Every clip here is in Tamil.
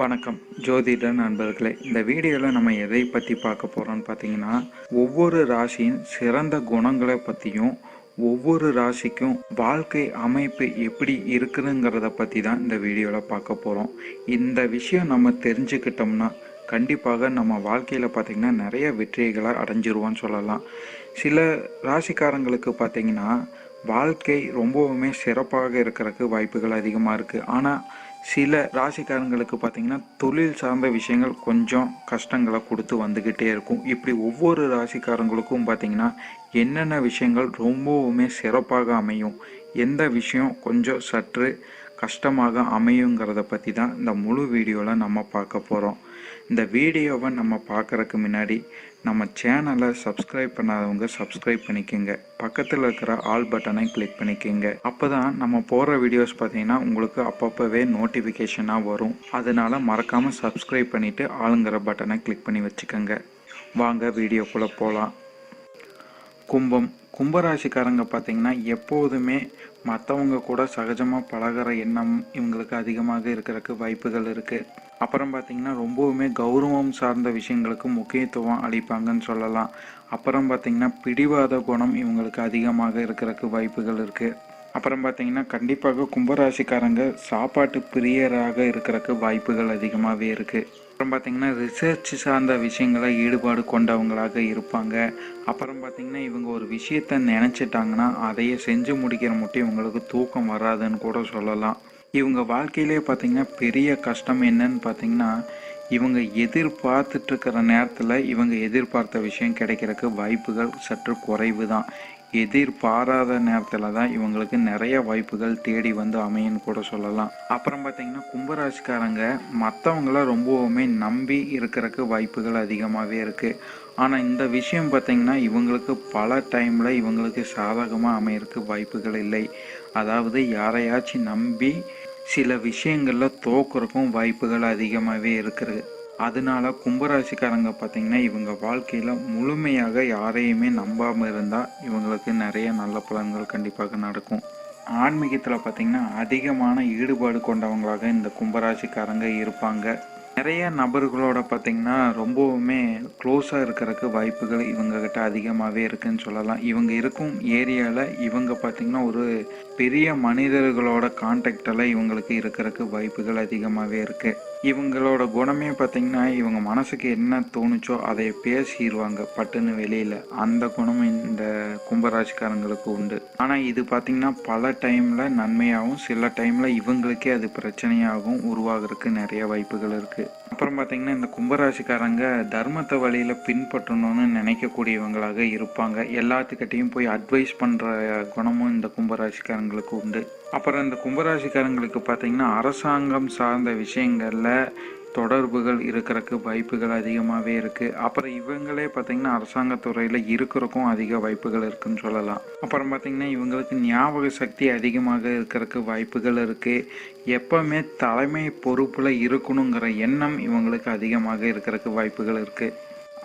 வணக்கம். ஜோதிட நண்பர்களே இந்த வீடியோவில் நம்ம எதை பற்றி பார்க்க போகிறோம்னு பார்த்தீங்கன்னா ஒவ்வொரு ராசியின் சிறந்த குணங்களை பற்றியும் ஒவ்வொரு ராசிக்கும் வாழ்க்கை அமைப்பு எப்படி இருக்குதுங்கிறத பற்றி தான் இந்த வீடியோவில் பார்க்க போகிறோம் இந்த விஷயம் நம்ம தெரிஞ்சுக்கிட்டோம்னா கண்டிப்பாக நம்ம வாழ்க்கையில் பார்த்திங்கன்னா நிறைய வெற்றிகளை அடைஞ்சிருவோன்னு சொல்லலாம். சில ராசிக்காரங்களுக்கு பார்த்திங்கன்னா வாழ்க்கை ரொம்பவுமே சிறப்பாக இருக்கிறதுக்கு வாய்ப்புகள் அதிகமாக இருக்குது ஆனால் சில ராசிக்காரங்களுக்கு பார்த்தீங்கன்னா தொழில் சார்ந்த விஷயங்கள் கொஞ்சம் கஷ்டங்களை கொடுத்து வந்துக்கிட்டே இருக்கும். இப்படி ஒவ்வொரு ராசிக்காரங்களுக்கும் பார்த்தீங்கன்னா என்னென்ன விஷயங்கள் ரொம்பவுமே சிறப்பாக அமையும் எந்த விஷயம் கொஞ்சம் சற்று கஷ்டமாக அமையுங்கிறத பற்றி தான் இந்த முழு வீடியோவில் நம்ம பார்க்க போகிறோம் இந்த வீடியோவை நம்ம பார்க்குறதுக்கு முன்னாடி நம்ம சேனலை சப்ஸ்கிரைப் பண்ணாதவங்க சப்ஸ்கிரைப் பண்ணிக்கோங்க. பக்கத்தில் இருக்கிற ஆல் பட்டனை கிளிக் பண்ணிக்கோங்க. அப்போ தான் நம்ம போடுற வீடியோஸ் பார்த்தீங்கன்னா உங்களுக்கு அப்பப்போவே நோட்டிஃபிகேஷனாக வரும். அதனால் மறக்காமல் சப்ஸ்கிரைப் பண்ணிவிட்டு ஆளுங்கிற பட்டனை கிளிக் பண்ணி வச்சுக்கோங்க. வாங்க வீடியோக்குள்ளே போகலாம் கும்பம் கும்பராசிக்காரங்க பார்த்தீங்கன்னா எப்போதுமே மற்றவங்க கூட சகஜமாக பழகிற எண்ணம் இவங்களுக்கு அதிகமாக இருக்கிறதுக்கு வாய்ப்புகள் இருக்குது அப்புறம் பார்த்தீங்கன்னா ரொம்பவுமே கௌரவம் சார்ந்த விஷயங்களுக்கு முக்கியத்துவம் அளிப்பாங்கன்னு சொல்லலாம். அப்புறம் பார்த்தீங்கன்னா பிடிவாத குணம் இவங்களுக்கு அதிகமாக இருக்கிறதுக்கு வாய்ப்புகள் இருக்குது அப்புறம் பார்த்தீங்கன்னா கண்டிப்பாக கும்பராசிக்காரங்க சாப்பாட்டு பிரியராக இருக்கிறதுக்கு வாய்ப்புகள் அதிகமாகவே இருக்குது அப்புறம் பார்த்தீங்கன்னா ரிசர்ச் சார்ந்த விஷயங்களை ஈடுபாடு கொண்டவங்களாக இருப்பாங்க. அப்புறம் பார்த்தீங்கன்னா இவங்க ஒரு விஷயத்தை நினச்சிட்டாங்கன்னா அதையே செஞ்சு முடிக்கிற மட்டும் இவங்களுக்கு தூக்கம் வராதுன்னு கூட சொல்லலாம். இவங்க வாழ்க்கையிலே பார்த்தீங்கன்னா பெரிய கஷ்டம் என்னன்னு பார்த்தீங்கன்னா இவங்க எதிர்பார்த்துட்ருக்கிற நேரத்தில் இவங்க எதிர்பார்த்த விஷயம் கிடைக்கிறதுக்கு வாய்ப்புகள் சற்று குறைவு தான் எதிர்பாராத நேரத்தில் தான் இவங்களுக்கு நிறைய வாய்ப்புகள் தேடி வந்து அமையுன்னு கூட சொல்லலாம். அப்புறம் பார்த்தீங்கன்னா கும்பராசிக்காரங்க மற்றவங்கள ரொம்பவுமே நம்பி இருக்கிறக்கு வாய்ப்புகள் அதிகமாகவே இருக்குது ஆனால் இந்த விஷயம் பார்த்திங்கன்னா இவங்களுக்கு பல டைமில் இவங்களுக்கு சாதகமாக அமையறதுக்கு வாய்ப்புகள் இல்லை. அதாவது யாரையாச்சும் நம்பி சில விஷயங்களில் தோக்குறக்கும் வாய்ப்புகள் அதிகமாகவே இருக்குது. அதனால கும்பராசிக்காரங்க பார்த்தீங்கன்னா இவங்க வாழ்க்கையில் முழுமையாக யாரையுமே நம்பாமல் இருந்தால் இவங்களுக்கு நிறைய நல்ல பலன்கள் கண்டிப்பாக நடக்கும். ஆன்மீகத்தில் பார்த்தீங்கன்னா அதிகமான ஈடுபாடு கொண்டவங்களாக இந்த கும்பராசிக்காரங்க இருப்பாங்க. நிறைய நபர்களோட பார்த்திங்கன்னா ரொம்பவுமே க்ளோஸாக இருக்கிறதுக்கு வாய்ப்புகள் இவங்கக்கிட்ட அதிகமாகவே இருக்குன்னு சொல்லலாம். இவங்க இருக்கும் ஏரியாவில் இவங்க பார்த்திங்கன்னா ஒரு பெரிய மனிதர்களோட கான்டாக்டெல்லாம் இவங்களுக்கு இருக்கிறதுக்கு வாய்ப்புகள் அதிகமாகவே இருக்குது இவங்களோட குணமே பார்த்திங்கன்னா இவங்க மனசுக்கு என்ன தோணுச்சோ அதை பேசிடுவாங்க பட்டுன்னு வெளியில். அந்த குணம் இந்த கும்பராசிக்காரங்களுக்கு உண்டு. ஆனால் இது பார்த்திங்கன்னா பல டைமில் நன்மையாகவும் சில டைமில் இவங்களுக்கே அது பிரச்சனையாகவும் உருவாகிறதுக்கு நிறைய வாய்ப்புகள் இருக்குது அப்புறம் பார்த்திங்கன்னா இந்த கும்பராசிக்காரங்க தர்மத்தை வழியில் பின்பற்றணும்னு நினைக்கக்கூடியவங்களாக இருப்பாங்க. எல்லாத்துக்கிட்டையும் போய் அட்வைஸ் பண்ணுற குணமும் இந்த கும்பராசிக்காரங்களுக்கு உண்டு. அப்புறம் இந்த கும்பராசிக்காரங்களுக்கு பார்த்திங்கன்னா அரசாங்கம் சார்ந்த விஷயங்களில் தொடர்புகள் இருக்கிறக்கு வாய்ப்புகள் அதிகமாகவே இருக்குது அப்புறம் இவங்களே பார்த்திங்கன்னா அரசாங்கத்துறையில் இருக்கிறக்கும் அதிக வாய்ப்புகள் இருக்குன்னு சொல்லலாம். அப்புறம் பார்த்திங்கன்னா இவங்களுக்கு ஞாபக சக்தி அதிகமாக இருக்கிறக்கு வாய்ப்புகள் இருக்குது எப்போவுமே தலைமை பொறுப்பில் இருக்கணுங்கிற எண்ணம் இவங்களுக்கு அதிகமாக இருக்கிறக்கு வாய்ப்புகள் இருக்குது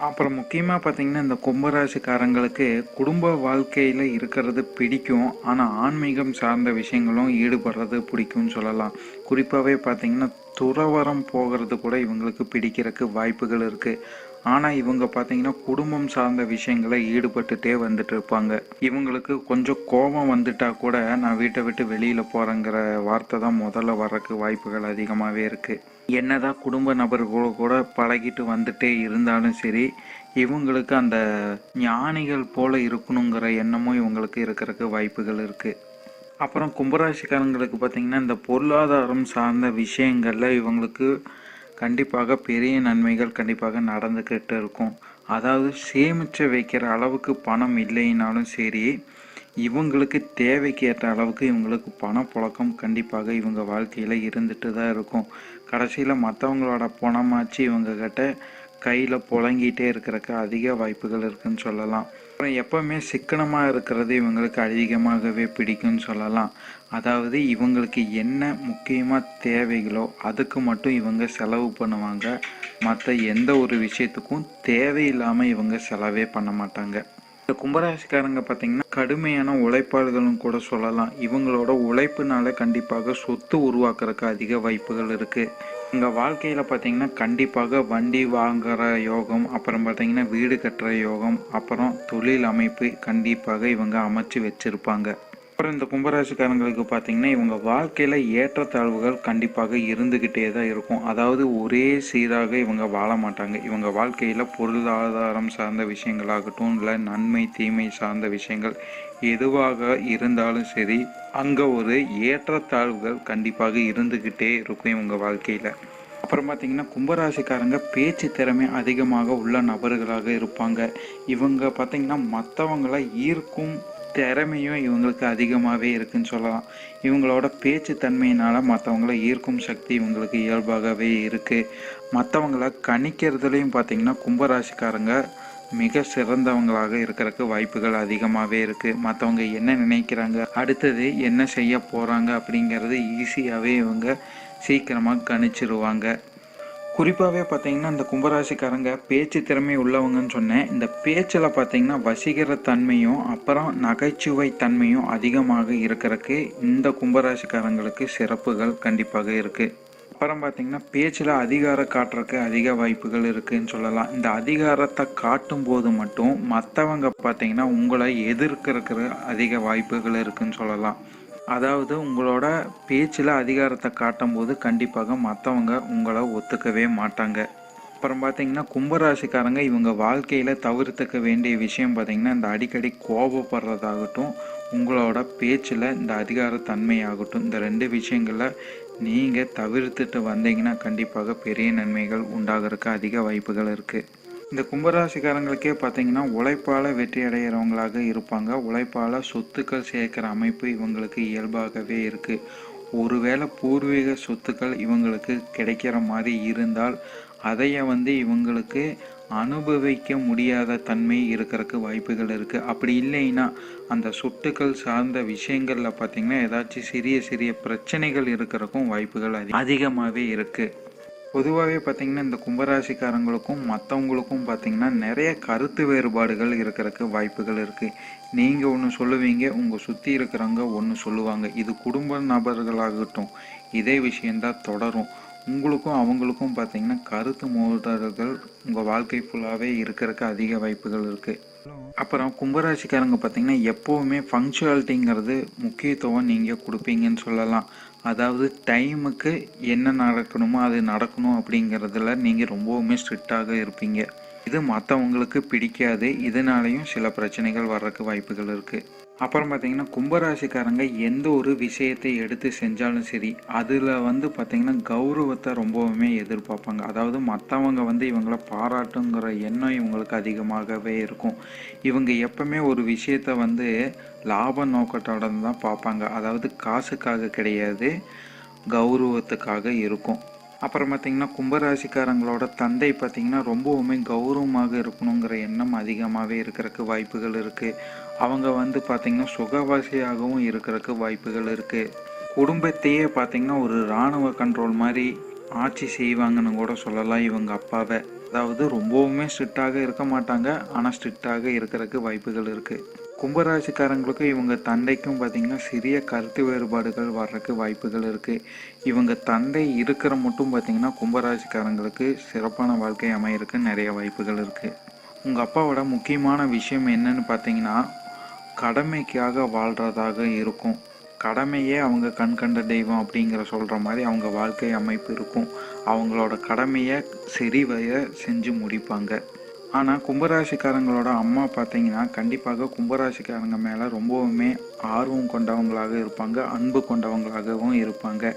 அப்புறம் முக்கியமாக பார்த்தீங்கன்னா இந்த கும்பராசிக்காரங்களுக்கு குடும்ப வாழ்க்கையில் இருக்கிறது பிடிக்கும். ஆனால் ஆன்மீகம் சார்ந்த விஷயங்களும் ஈடுபடுறது பிடிக்கும்னு சொல்லலாம். குறிப்பாகவே பார்த்தீங்கன்னா துறவரம் போகிறது கூட இவங்களுக்கு பிடிக்கிறதுக்கு வாய்ப்புகள் இருக்குது ஆனால் இவங்க பார்த்தீங்கன்னா குடும்பம் சார்ந்த விஷயங்களை ஈடுபட்டுட்டே வந்துட்டு இருப்பாங்க. இவங்களுக்கு கொஞ்சம் கோபம் வந்துட்டா கூட நான் வீட்டை விட்டு வெளியில் போகிறேங்கிற வார்த்தை தான் முதல்ல வர்றதுக்கு வாய்ப்புகள் அதிகமாகவே இருக்குது என்னதான் குடும்ப நபர்களோட கூட பழகிட்டு வந்துட்டே இருந்தாலும் சரி இவங்களுக்கு அந்த ஞானிகள் போல இருக்கணுங்கிற எண்ணமும் இவங்களுக்கு இருக்கிறதுக்கு வாய்ப்புகள் இருக்குது அப்புறம் கும்பராசிக்காரங்களுக்கு பார்த்திங்கன்னா இந்த பொருளாதாரம் சார்ந்த விஷயங்களில் இவங்களுக்கு கண்டிப்பாக பெரிய நன்மைகள் கண்டிப்பாக நடந்துக்கிட்டு இருக்கும். அதாவது சேமித்து வைக்கிற அளவுக்கு பணம் இல்லைனாலும் சரி இவங்களுக்கு தேவைக்கு ஏற்ற அளவுக்கு இவங்களுக்கு பணப்புழக்கம் கண்டிப்பாக இவங்க வாழ்க்கையில் இருந்துட்டு தான் இருக்கும். கடைசியில் மற்றவங்களோட பணமாச்சு இவங்கக்கிட்ட கையில் புழங்கிட்டே இருக்கிறக்கு அதிக வாய்ப்புகள் இருக்குன்னு சொல்லலாம். அப்புறம் எப்போவுமே சிக்கனமாக இருக்கிறது இவங்களுக்கு அதிகமாகவே பிடிக்கும்னு சொல்லலாம். அதாவது இவங்களுக்கு என்ன முக்கியமாக தேவைகளோ அதுக்கு மட்டும் இவங்க செலவு பண்ணுவாங்க. மற்ற எந்த ஒரு விஷயத்துக்கும் தேவையில்லாமல் இவங்க செலவே பண்ண மாட்டாங்க. இந்த கும்பராசிக்காரங்க பார்த்தீங்கன்னா கடுமையான உழைப்பாளர்களும் கூட சொல்லலாம். இவங்களோட உழைப்புனால கண்டிப்பாக சொத்து உருவாக்குறதுக்கு அதிக வாய்ப்புகள் இருக்குது உங்கள் வாழ்க்கையில் பார்த்தீங்கன்னா கண்டிப்பாக வண்டி வாங்குற யோகம் அப்புறம் பார்த்தீங்கன்னா வீடு கட்டுற யோகம் அப்புறம் தொழில் அமைப்பு கண்டிப்பாக இவங்க அமைச்சு வச்சுருப்பாங்க. அப்புறம் இந்த கும்பராசிக்காரங்களுக்கு பார்த்தீங்கன்னா இவங்க வாழ்க்கையில் ஏற்றத்தாழ்வுகள் கண்டிப்பாக இருந்துக்கிட்டே தான் இருக்கும். அதாவது ஒரே சீராக இவங்க வாழ மாட்டாங்க. இவங்க வாழ்க்கையில் பொருளாதாரம் சார்ந்த விஷயங்களாகட்டும் இல்லை நன்மை தீமை சார்ந்த விஷயங்கள் எதுவாக இருந்தாலும் சரி அங்கே ஒரு ஏற்றத்தாழ்வுகள் கண்டிப்பாக இருந்துக்கிட்டே இருக்கும் இவங்க வாழ்க்கையில். அப்புறம் பார்த்தீங்கன்னா கும்பராசிக்காரங்க பேச்சு திறமை அதிகமாக உள்ள நபர்களாக இருப்பாங்க. இவங்க பார்த்தீங்கன்னா மற்றவங்களை ஈர்க்கும் திறமையும் இவங்களுக்கு அதிகமாகவே இருக்குன்னு சொல்லலாம். இவங்களோட பேச்சு தன்மையினால் மற்றவங்கள ஈர்க்கும் சக்தி இவங்களுக்கு இயல்பாகவே இருக்குது மற்றவங்கள கணிக்கிறதுலையும் பார்த்தீங்கன்னா கும்பராசிக்காரங்க மிக சிறந்தவங்களாக இருக்கிறதுக்கு வாய்ப்புகள் அதிகமாகவே இருக்குது மற்றவங்க என்ன நினைக்கிறாங்க அடுத்தது என்ன செய்ய போகிறாங்க அப்படிங்கிறது ஈஸியாகவே இவங்க சீக்கிரமாக கணிச்சிருவாங்க. குறிப்பாகவே பார்த்தீங்கன்னா இந்த கும்பராசிக்காரங்க பேச்சு திறமை உள்ளவங்கன்னு சொன்னேன். இந்த பேச்சில் பார்த்தீங்கன்னா வசீகர தன்மையும் அப்புறம் நகைச்சுவை தன்மையும் அதிகமாக இருக்கிறதுக்கு இந்த கும்பராசிக்காரங்களுக்கு சிறப்புகள் கண்டிப்பாக இருக்குது அப்புறம் பார்த்தீங்கன்னா பேச்சில் அதிகாரம் காட்டுறதுக்கு அதிக வாய்ப்புகள் இருக்குன்னு சொல்லலாம். இந்த அதிகாரத்தை காட்டும் போது மட்டும் மற்றவங்க பார்த்தீங்கன்னா உங்களை எதிர்க்கிறக்கிற அதிக வாய்ப்புகள் இருக்குன்னு சொல்லலாம். அதாவது உங்களோட பேச்சில் அதிகாரத்தை காட்டும் போது கண்டிப்பாக மற்றவங்க உங்களை ஒத்துக்கவே மாட்டாங்க. அப்புறம் பார்த்தீங்கன்னா கும்பராசிக்காரங்க இவங்க வாழ்க்கையில் தவிர்த்துக்க வேண்டிய விஷயம் பார்த்திங்கன்னா இந்த அடிக்கடி கோபப்படுறதாகட்டும் உங்களோட பேச்சில் இந்த அதிகாரத்தன்மையாகட்டும் இந்த ரெண்டு விஷயங்களில் நீங்கள் தவிர்த்துட்டு வந்தீங்கன்னா கண்டிப்பாக பெரிய நன்மைகள் உண்டாகிறதுக்கு அதிக வாய்ப்புகள் இருக்குது இந்த கும்பராசிக்காரங்களுக்கே பார்த்தீங்கன்னா உழைப்பால் வெற்றி அடைகிறவங்களாக இருப்பாங்க. உழைப்பால் சொத்துக்கள் சேர்க்குற அமைப்பு இவங்களுக்கு இயல்பாகவே இருக்குது ஒருவேளை பூர்வீக சொத்துக்கள் இவங்களுக்கு கிடைக்கிற மாதிரி இருந்தால் அதைய வந்து இவங்களுக்கு அனுபவிக்க முடியாத தன்மை இருக்கிறதுக்கு வாய்ப்புகள் இருக்குது அப்படி இல்லைன்னா அந்த சொத்துக்கள் சார்ந்த விஷயங்களில் பார்த்திங்கன்னா ஏதாச்சும் சிறிய சிறிய பிரச்சனைகள் இருக்கிறக்கும் வாய்ப்புகள் அதிக அதிகமாகவே இருக்குது பொதுவாகவே பார்த்திங்கன்னா இந்த கும்பராசிக்காரங்களுக்கும் மற்றவங்களுக்கும் பார்த்திங்கன்னா நிறைய கருத்து வேறுபாடுகள் இருக்கிறதுக்கு வாய்ப்புகள் இருக்குது நீங்கள் ஒன்று சொல்லுவீங்க உங்கள் சுற்றி இருக்கிறவங்க ஒன்று சொல்லுவாங்க. இது குடும்ப நபர்களாகட்டும் இதே விஷயந்தான் தொடரும். உங்களுக்கும் அவங்களுக்கும் பார்த்தீங்கன்னா கருத்து மோதல்கள் உங்கள் வாழ்க்கை ஃபுல்லாகவே இருக்கிறதுக்கு அதிக வாய்ப்புகள் இருக்குது அப்புறம் கும்பராசிக்காரங்க பார்த்தீங்கன்னா எப்போவுமே ஃபங்க்சுவாலிட்டிங்கிறது முக்கியத்துவம் நீங்கள் கொடுப்பீங்கன்னு சொல்லலாம். அதாவது டைமுக்கு என்ன நடக்கணுமோ அது நடக்கணும் அப்படிங்கிறதுல நீங்கள் ரொம்பவுமே ஸ்ட்ரிக்டாக இருப்பீங்க. இது மற்றவங்களுக்கு பிடிக்காது. இதனாலையும் சில பிரச்சனைகள் வர்றதுக்கு வாய்ப்புகள் இருக்குது அப்புறம் பார்த்தீங்கன்னா கும்பராசிக்காரங்க எந்த ஒரு விஷயத்தை எடுத்து செஞ்சாலும் சரி அதில் வந்து பார்த்திங்கன்னா கௌரவத்தை ரொம்பவுமே எதிர்பார்ப்பாங்க. அதாவது மற்றவங்க வந்து இவங்கள பாராட்டுங்கிற எண்ணம் இவங்களுக்கு அதிகமாகவே இருக்கும். இவங்க எப்பவுமே ஒரு விஷயத்த வந்து லாப நோக்கத்தோட தான் பார்ப்பாங்க. அதாவது காசுக்காக கிடையாது கௌரவத்துக்காக இருக்கும். அப்புறம் பார்த்திங்கன்னா கும்பராசிக்காரங்களோட தந்தை பார்த்திங்கன்னா ரொம்பவுமே கௌரவமாக இருக்கணுங்கிற எண்ணம் அதிகமாகவே இருக்கிறக்கு வாய்ப்புகள் இருக்குது அவங்க வந்து பார்த்திங்கன்னா சுகவாசியாகவும் இருக்கிறக்கு வாய்ப்புகள் இருக்குது குடும்பத்தையே பார்த்திங்கன்னா ஒரு இராணுவ கண்ட்ரோல் மாதிரி ஆட்சி செய்வாங்கன்னு கூட சொல்லலாம் இவங்க அப்பாவை. அதாவது ரொம்பவுமே ஸ்ட்ரிக்டாக இருக்க மாட்டாங்க. ஆனால் ஸ்ட்ரிக்டாக இருக்கிறக்கு வாய்ப்புகள் இருக்குது கும்பராசிக்காரங்களுக்கும் இவங்க தந்தைக்கும் பார்த்திங்கன்னா சிறிய கருத்து வேறுபாடுகள் வர்றதுக்கு வாய்ப்புகள் இருக்குது இவங்க தந்தை இருக்கிற மட்டும் பார்த்திங்கன்னா கும்பராசிக்காரங்களுக்கு சிறப்பான வாழ்க்கை அமையிறதுக்கு நிறைய வாய்ப்புகள் இருக்குது உங்கள் அப்பாவோட முக்கியமான விஷயம் என்னன்னு பார்த்தீங்கன்னா கடமைக்காக வாழ்கிறதாக இருக்கும். கடமையே அவங்க கண் கண்ட தெய்வம் அப்படிங்கிற சொல்கிற மாதிரி அவங்க வாழ்க்கை அமைப்பு இருக்கும். அவங்களோட கடமையை செறிவைய செஞ்சு முடிப்பாங்க. ஆனால் கும்பராசிக்காரங்களோட அம்மா பார்த்தீங்கன்னா கண்டிப்பாக கும்பராசிக்காரங்க மேலே ரொம்பவுமே ஆர்வம் கொண்டவங்களாக இருப்பாங்க அன்பு கொண்டவங்களாகவும் இருப்பாங்க.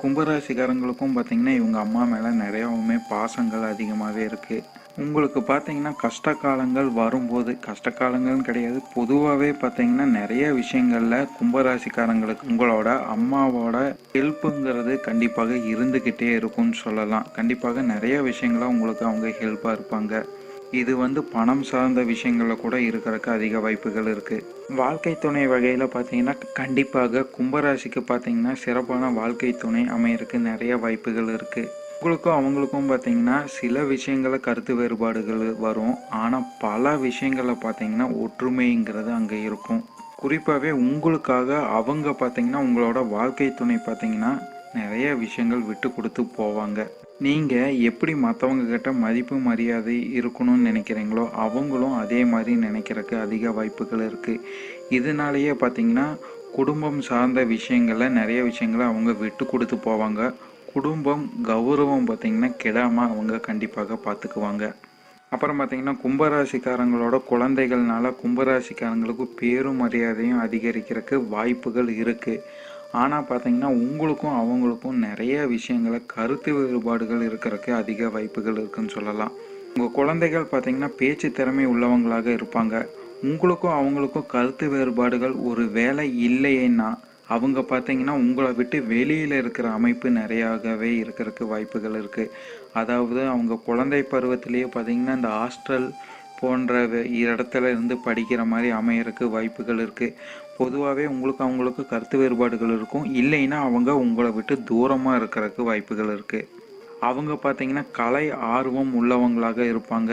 கும்பராசிக்காரங்களுக்கும் பார்த்தீங்கன்னா இவங்க அம்மா மேலே நிறையாவுமே பாசங்கள் அதிகமாகவே இருக்குது உங்களுக்கு பார்த்தீங்கன்னா கஷ்ட காலங்கள் வரும்போது கஷ்ட காலங்கள்னு கிடையாது பொதுவாகவே பார்த்தீங்கன்னா நிறைய விஷயங்களில் கும்பராசிக்காரங்களுக்கு உங்களோட அம்மாவோட ஹெல்ப்புங்கிறது கண்டிப்பாக இருந்துக்கிட்டே இருக்கும்னு சொல்லலாம். கண்டிப்பாக நிறைய விஷயங்கள உங்களுக்கு அவங்க ஹெல்ப்பாக இருப்பாங்க. இது வந்து பணம் சார்ந்த விஷயங்களில் கூட இருக்கிறதுக்கு அதிக வாய்ப்புகள் இருக்குது வாழ்க்கை துணை வகையில் பார்த்தீங்கன்னா கண்டிப்பாக கும்பராசிக்கு பார்த்தீங்கன்னா சிறப்பான வாழ்க்கை துணை அமையறதுக்கு நிறைய வாய்ப்புகள் இருக்குது உங்களுக்கும் அவங்களுக்கும் பார்த்தீங்கன்னா சில விஷயங்கள கருத்து வேறுபாடுகள் வரும். ஆனால் பல விஷயங்களில் பார்த்தீங்கன்னா ஒற்றுமைங்கிறது அங்கே இருக்கும். குறிப்பாகவே உங்களுக்காக அவங்க பார்த்தீங்கன்னா உங்களோட வாழ்க்கை துணை பார்த்தீங்கன்னா நிறைய விஷயங்கள் விட்டு கொடுத்து போவாங்க. நீங்கள் எப்படி மற்றவங்கக்கிட்ட மதிப்பு மரியாதை இருக்கணும்னு நினைக்கிறீங்களோ அவங்களும் அதே மாதிரி நினைக்கிறதுக்கு அதிக வாய்ப்புகள் இருக்குது இதனாலேயே பார்த்தீங்கன்னா குடும்பம் சார்ந்த விஷயங்களில் நிறைய விஷயங்களை அவங்க விட்டு கொடுத்து போவாங்க. குடும்பம் கௌரவம் பார்த்திங்கன்னா கெடாமல் அவங்க கண்டிப்பாக பார்த்துக்குவாங்க அப்புறம் பார்த்திங்கன்னா கும்பராசிக்காரங்களோட குழந்தைகள்னால கும்பராசிக்காரங்களுக்கு பேரும் மரியாதையும் அதிகரிக்கிறதுக்கு வாய்ப்புகள் இருக்குது ஆனால் பார்த்தீங்கன்னா உங்களுக்கும் அவங்களுக்கும் நிறைய விஷயங்களை கருத்து வேறுபாடுகள் இருக்கிறதுக்கு அதிக வாய்ப்புகள் இருக்குன்னு சொல்லலாம். உங்கள் குழந்தைகள் பார்த்தீங்கன்னா பேச்சு திறமை உள்ளவங்களாக இருப்பாங்க. உங்களுக்கும் அவங்களுக்கும் கருத்து வேறுபாடுகள் ஒரு வேலை இல்லைன்னா அவங்க பார்த்தீங்கன்னா உங்களை விட்டு வெளியில் இருக்கிற அமைப்பு நிறையாகவே இருக்கிறதுக்கு வாய்ப்புகள் இருக்குது அதாவது அவங்க குழந்தை பருவத்திலேயே பார்த்தீங்கன்னா இந்த ஹாஸ்டல் போன்ற இடத்துல இருந்து படிக்கிற மாதிரி அமையறதுக்கு வாய்ப்புகள் இருக்குது பொதுவாகவே உங்களுக்கு அவங்களுக்கு கருத்து வேறுபாடுகள் இருக்கும். இல்லைன்னா அவங்க உங்களை விட்டு தூரமாக இருக்கிறதுக்கு வாய்ப்புகள் இருக்குது அவங்க பார்த்தீங்கன்னா கலை ஆர்வம் உள்ளவங்களாக இருப்பாங்க.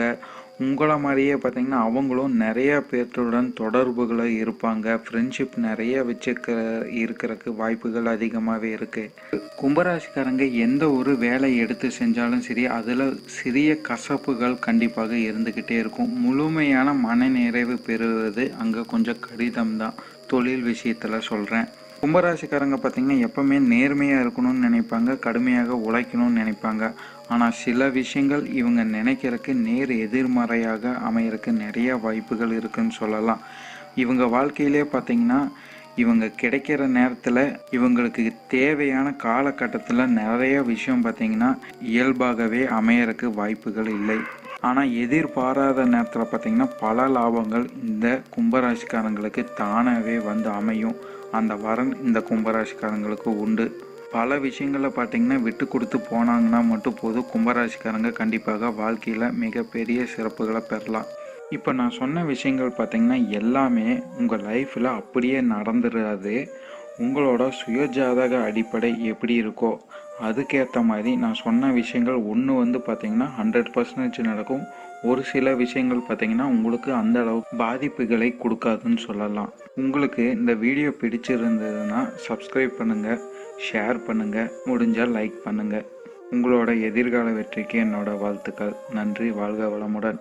உங்களை மாதிரியே பார்த்தீங்கன்னா அவங்களும் நிறைய பேர்த்துடன் தொடர்புகளை இருப்பாங்க. ஃப்ரெண்ட்ஷிப் நிறைய வச்சுக்க இருக்கிறதுக்கு வாய்ப்புகள் அதிகமாகவே இருக்குது கும்பராசிக்காரங்க எந்த ஒரு வேலை எடுத்து செஞ்சாலும் சரி அதில் சிறிய கசப்புகள் கண்டிப்பாக இருந்துக்கிட்டே இருக்கும். முழுமையான மன நிறைவு பெறுவது அங்கே கொஞ்சம் கடிதம் தான். தொழில் விஷயத்தில் சொல்கிறேன் கும்பராசிக்காரங்க பார்த்தீங்கன்னா எப்பவுமே நேர்மையாக இருக்கணும்னு நினைப்பாங்க கடுமையாக உழைக்கணும்னு நினைப்பாங்க. ஆனால் சில விஷயங்கள் இவங்க நினைக்கிறதுக்கு நேர் எதிர்மறையாக அமையறதுக்கு நிறைய வாய்ப்புகள் இருக்குன்னு சொல்லலாம். இவங்க வாழ்க்கையிலே பார்த்தீங்கன்னா இவங்க கிடைக்கிற நேரத்தில் இவங்களுக்கு தேவையான காலகட்டத்தில் நிறைய விஷயம் பார்த்திங்கன்னா இயல்பாகவே அமையறதுக்கு வாய்ப்புகள் இல்லை. ஆனால் எதிர்பாராத நேரத்தில் பார்த்திங்கன்னா பல லாபங்கள் இந்த கும்பராசிக்காரங்களுக்கு தானாகவே வந்து அமையும். அந்த வரன் இந்த கும்பராசிக்காரங்களுக்கு உண்டு. பல விஷயங்களில் பார்த்தீங்கன்னா விட்டு கொடுத்து போனாங்கன்னா மட்டும் போதும். கும்பராசிக்காரங்க கண்டிப்பாக வாழ்க்கையில் மிகப்பெரிய சிறப்புகளை பெறலாம். இப்போ நான் சொன்ன விஷயங்கள் பார்த்தீங்கன்னா எல்லாமே உங்கள் லைஃப்பில் அப்படியே நடந்துடாது உங்களோட சுயஜாதக அடிப்படை எப்படி இருக்கோ அதுக்கேற்ற மாதிரி நான் சொன்ன விஷயங்கள் ஒன்று வந்து பார்த்திங்கன்னா ஹண்ட்ரட் பர்சன்டேஜ் நடக்கும். ஒரு சில விஷயங்கள் பார்த்தீங்கன்னா உங்களுக்கு அந்த அளவு பாதிப்புகளை கொடுக்காதுன்னு சொல்லலாம். உங்களுக்கு இந்த வீடியோ பிடிச்சிருந்ததுன்னா சப்ஸ்கிரைப் பண்ணுங்கள் ஷேர் பண்ணுங்கள் முடிஞ்சால் லைக் பண்ணுங்கள் உங்களோட எதிர்கால வெற்றிக்கு என்னோட வாழ்த்துக்கள். நன்றி. வாழ்க வளமுடன்.